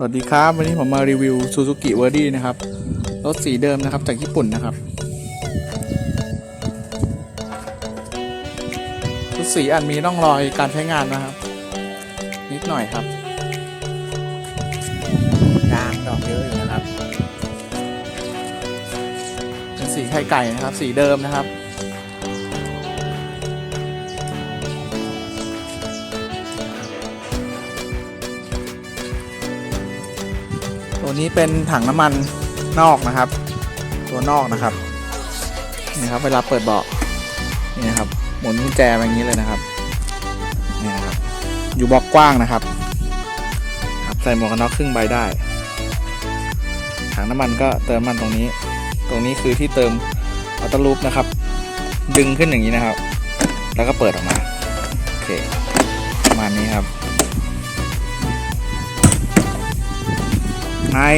สวัสดีครับ วันนี้ผมมารีวิว Suzuki v e r d i นะครับ รถสีเดิมนะครับจากญี่ปุ่นนะครับชุดสีอาจมีร่องรอยการใช้งานนะครับ นิดหน่อยครับยางดอกเยอะอยู่นะครับ เป็นสีไข่ไก่นะครับ สีเดิมนะครับ ตัวนี้เป็นถังน้ำมันนอกนะครับ ตัวนอกนะครับนี่ครับ เวลาเปิดเบาะนี่นะครับหมุนกุญแจแบบนี้เลยนะครับนี่นะครับ อยู่บล็อกกว้างนะครับครับใส่หมวกกันน็อกครึ่งใบได้ ถังน้ำมันก็เติมน้ำมันตรงนี้ ตรงนี้คือที่เติมออโต้ลูปนะครับ ดึงขึ้นอย่างนี้นะครับ แล้วก็เปิดออกมาโอเคประมาณนี้ครับ ไม่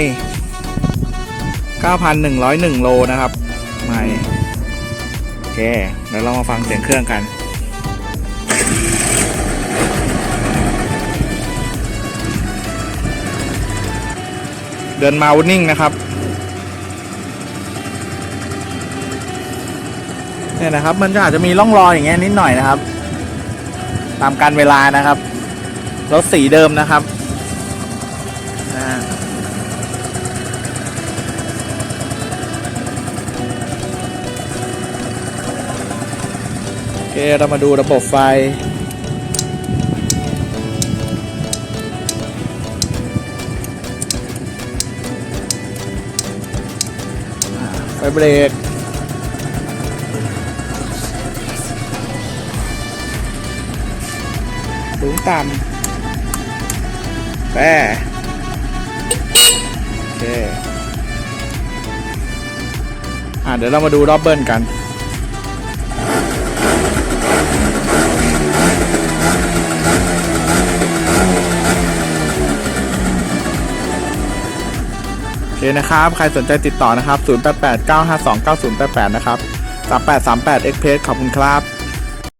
9,101 โลนะครับไม่โอเคเดี๋ยวเรามาฟังเสียงเครื่องกันเดินมาวุนิ่งนะครับเนี่ยนะครับ มันก็อาจจะมีร่องรอยอย่างเงี้ยนิดหน่อยนะครับ ตามการเวลานะครับรถสีเดิมนะครับอ่า เค เรามาดูระบบไฟ ไฟเบรกสูงต่ำแปรโอเค อ่าเดี๋ยวเรามาดูรอบเบิ้ลกัน เคนะครับ ใครสนใจติดต่อนะครับ 0889529088 นะครับ 3838 Express ขอบคุณครับ